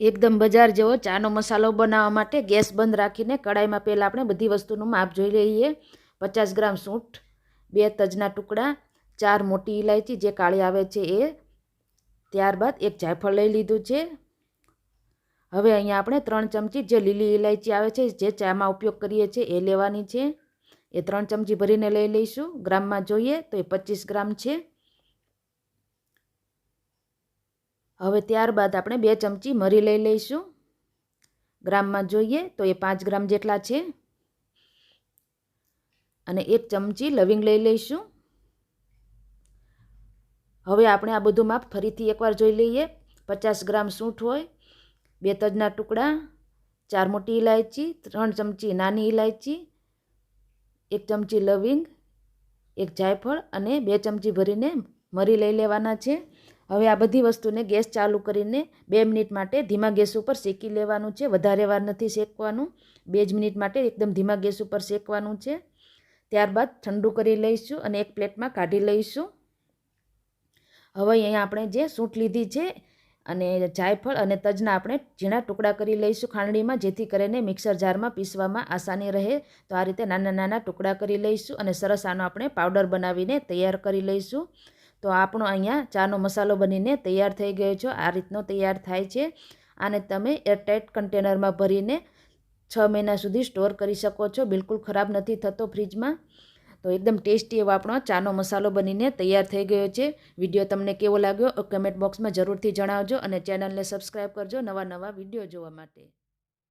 એકદમ બજાર જેવો ચાનો મસાલો બનાવવા માટે ગેસ બંધ રાખીને કડાઈમાં પહેલાં આપણે બધી વસ્તુનું માપ જોઈ લઈએ. પચાસ ગ્રામ સૂંઠ, બે તજના ટુકડા, ચાર મોટી ઇલાયચી જે કાળી આવે છે એ. ત્યારબાદ એક જાયફળ લઈ લીધું છે. હવે અહીંયા આપણે ત્રણ ચમચી જે લીલી ઇલાયચી આવે છે જે ચામાં ઉપયોગ કરીએ છીએ એ લેવાની છે. એ ત્રણ ચમચી ભરીને લઈ લઈશું. ગ્રામમાં જોઈએ તો એ પચીસ ગ્રામ છે. હવે ત્યારબાદ આપણે બે ચમચી મરી લઈ લઈશું. ગ્રામમાં જોઈએ તો એ પાંચ ગ્રામ જેટલા છે. અને એક ચમચી લવિંગ લઈ લઈશું. હવે આપણે આ બધું માપ ફરીથી એકવાર જોઈ લઈએ. પચાસ ગ્રામ સૂંઠ હોય, બે તજના ટુકડા, ચાર મોટી ઇલાયચી ત્રણ ચમચી નાની ઇલાયચી એક ચમચી લવિંગ, એક જાયફળ અને બે ચમચી ભરીને મરી લઈ લેવાના છે. હવે આ બધી વસ્તુને ગેસ ચાલુ કરીને બે મિનિટ માટે ધીમા ગેસ ઉપર શેકી લેવાનું છે. વધારે વાર નથી શેકવાનું. બે જ મિનિટ માટે એકદમ ધીમા ગેસ ઉપર શેકવાનું છે. ત્યારબાદ ઠંડુ કરી લઈશું અને એક પ્લેટમાં કાઢી લઈશું. હવે અહીંયા આપણે જે સૂંઠ લીધી છે અને જાયફળ અને તજના આપણે ઝીણા ટુકડા કરી લઈશું ખાંડણીમાં, જેથી કરીને મિક્સર જારમાં પીસવામાં આસાની રહે. તો આ રીતે નાના નાના ટુકડા કરી લઈશું અને સરસ આનો આપણે પાવડર બનાવીને તૈયાર કરી લઈશું. તો આપણો અહીંયા ચાનો મસાલો બનીને તૈયાર થઈ ગયો છે. આ રીતનો તૈયાર થાય છે. આને તમે એરટાઇટ કન્ટેનરમાં ભરીને છ મહિના સુધી સ્ટોર કરી શકો છો. બિલકુલ ખરાબ નથી થતો ફ્રીજમાં. તો એકદમ ટેસ્ટી એવો આપણો ચાનો મસાલો બનીને તૈયાર થઈ ગયો છે. વીડિયો તમને કેવો લાગ્યો કમેન્ટ બોક્સમાં જરૂરથી જણાવજો અને ચેનલને સબસ્ક્રાઈબ કરજો નવા નવા વીડિયો જોવા માટે.